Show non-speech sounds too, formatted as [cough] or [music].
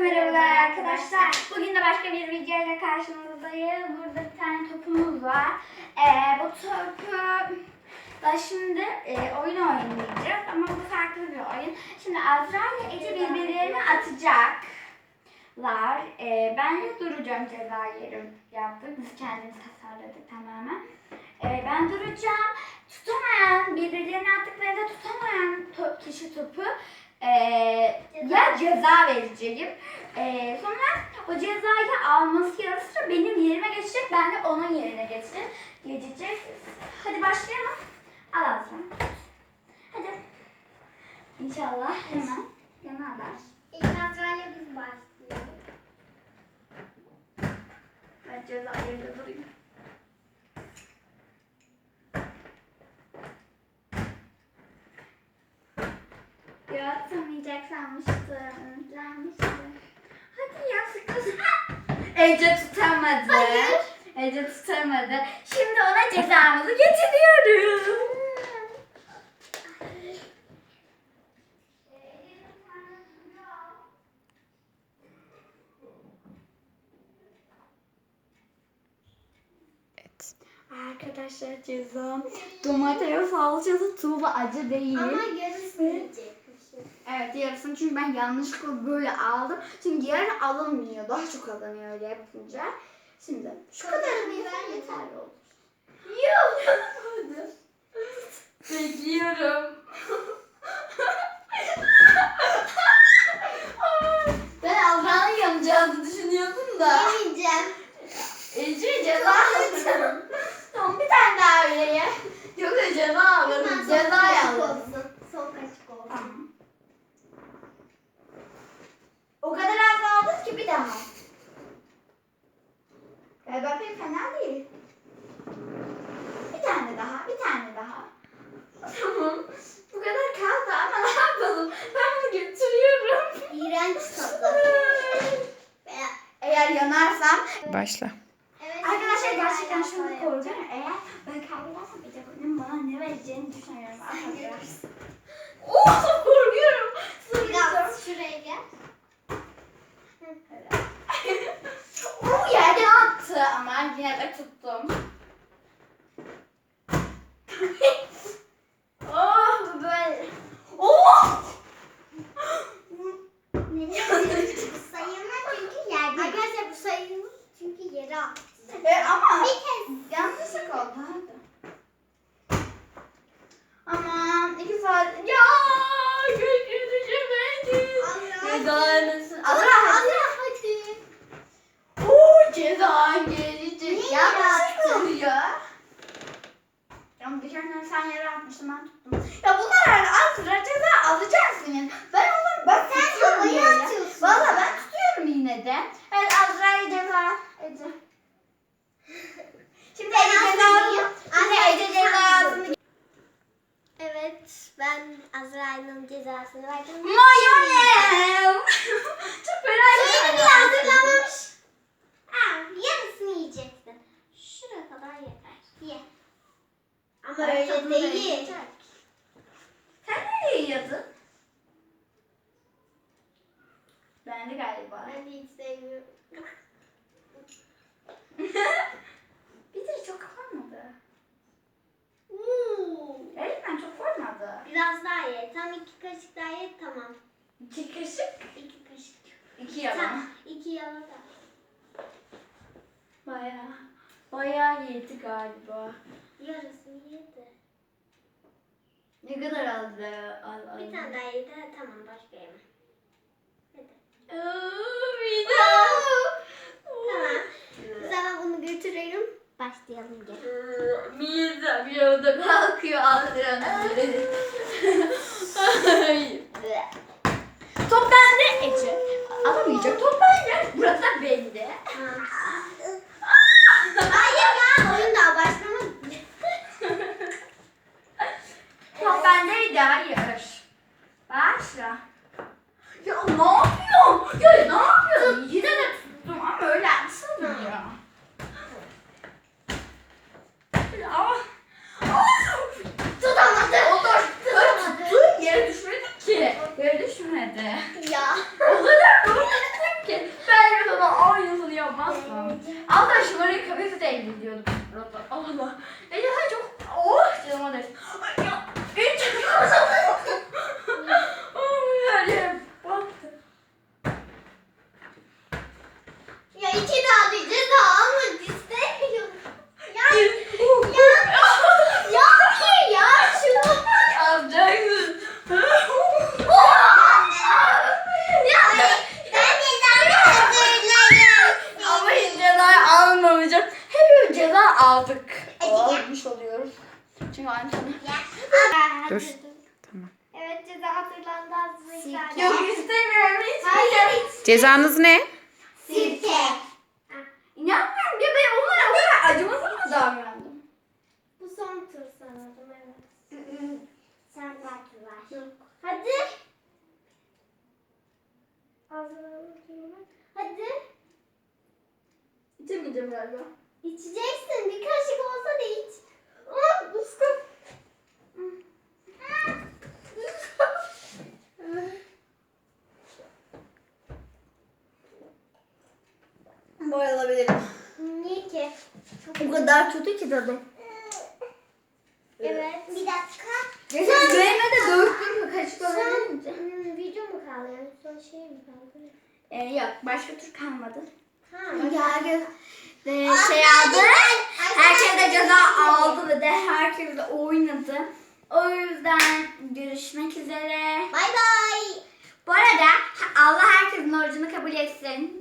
merhabalar arkadaşlar. Bugün de başka bir videoyla karşınızdayım. Burada bir tane topumuz var. Ee, bu topu da şimdi e, oyun oynayacağız ama bu farklı bir oyun. Şimdi Azra ile Ece birbirlerini atacaklar. Ee, ben de duracağım ceza yerim yaptık. Biz kendimiz tasarladık tamamen. Ee, ben duracağım. Tutamayan, birbirlerini attıklarında tutamayan to- kişi topu ee, ya ceza vereceğim. Ee, sonra o cezayı alması yarı sıra benim yerime geçecek. Ben de onun yerine geçeceğim. Geçecek. Hadi başlayalım. Al Aslan. Hadi. İnşallah hemen yanarlar. İlk Azra'yla biz başlayalım. Ben ceza Hadi ya sıkılsın. [laughs] Ece tutamadı. Hayır. Ece tutamadı. Şimdi ona cezamızı getiriyoruz. Evet. Arkadaşlar cezam domates salçası tuğla acı değil. Ama yarısını yiyecekmişim. Evet yarısını çünkü ben yanlışlıkla böyle aldım. Çünkü yarı alınmıyor. Daha çok alınıyor öyle yapınca. Şimdi şu kadarını yesem yeterli olur. Yok. [laughs] Bekliyorum. [laughs] ben Azra'nın yanacağını düşünüyordum da. Yemeyeceğim. Ece ceza alırım. tamam bir tane daha öyle ye. Yoksa ceza alırım. Ceza kaşık alırım. olsun. Son kaşık olsun. Tamam. O kadar az aldın ki bir daha. Gel bakayım fena değil. Bir tane daha, bir tane daha. Tamam. Bu kadar kaldı ama ne yapalım? Ben bunu götürüyorum. İğrenç tadı. Veya- Eğer yanarsam Başla. Evet, Arkadaşlar gerçekten şunu korkuyorum. Eğer ben kaybedersem Ece Koyun'un bana ne vereceğini düşünüyorum. Arkadaşlar. Oh korkuyorum. Biraz şuraya gel. Bu [laughs] yerde attı ama yine de tuttum. oh bu böyle. Oh! Neden? Sayılmaz çünkü yerde. Arkadaşlar bu sayılmaz çünkü yere attı. E, ama Bir kez. yanlışlık oldu. Aman iki saat. Ya gökyüzü düşemedim. Azra. Cezanısın. Azra Azra hadi. Oo ceza gelecek. Niye Yanlışlık yaptın? oluyor. Ya bir kere sen yere atmıştın ben tuttum. Ya bunlar yani Azra ceza alacaksın yani. Ben onu ben Sen tutuyorum havaya yine. atıyorsun. Valla ben tutuyorum yine de. Evet Azra'ya ceza. Ece. Şimdi Ben Ece Azra'yım. cezasını. Şimdi Azra Ece cezasını. cezasını. Evet ben Azra'nın cezasını verdim. Mayonez. [laughs] Çok merak Suyunu bile hazırlamamış. Ha, yarısını yiyeceksin. Şuraya kadar yeter. Ye. Ama öyle değil. Sen nereye yiyordun? Ben de galiba. Ben de hiç sevmiyorum. Bir de çok koymadı. Hmm. Gerçekten çok koymadı. Biraz daha ye. Tam iki kaşık daha ye tamam. İki kaşık. İki kaşık. İki yalan. İki yala da. Baya. Baya yedi galiba. Yarısını yedi. Ne kadar aldı? Al, al. Bir tane daha yedi. Tamam başka yeme. Hadi. Tamam. O zaman bunu götürüyorum. Başlayalım gel. Iıı, Midem yolda kalkıyor Azra'nın. top bendeydi. Hayır. Başla. Ya ne yapıyorsun? Ya ne yapıyorsun? Yine de tuttum ama öyle nasıl ya? Ya. Tutamadı. Olur. Tuttuğum yere düşmedi ki. Yere düşmedi. Ya. O kadar korktum ki. Ben de sana aynısını yapmazsam. Arkadaşım oraya kafesi de elde ediyordum. Allah. İki daha bir ceza almak istemiyorum. Ya, ya, ya ki ya şunu. Alacaksın. Ya ben cezamı hazırlayayım. Ama hiç ceza almamayacağım. Ceza aldık. Almış oluyoruz. Çünkü aynı sana. Dur. Tamam. Evet ceza hazırlandı. Yok istemiyorum hiç. Hayır hiç. Cezanız ne? Sirke. İnanmıyorum ya ben onlara o kadar acımasız mı davrandım? Bu son tur sanırım evet. Sen belki var. Yok. Hadi. Hazırlanın. Hadi. İçemeyeceğim galiba. İçeceksin. Bir kaşık olsa da iç. Ah, ıskım. [laughs] Bayılabilirim. Niye ki? O kadar kötü ki tadı. Evet. Bir dakika. Neyse üzerine de döktüm kaşıkla Sen verince. hmm, video mu kaldı? Yani son şey mi kaldı? Ee, yok başka tür kalmadı. Ha. Çünkü herkes de şey aldı. Herkes de ceza aldı ve de herkes de oynadı. O yüzden görüşmek üzere. Bay bay. Bu arada Allah herkesin orucunu kabul etsin.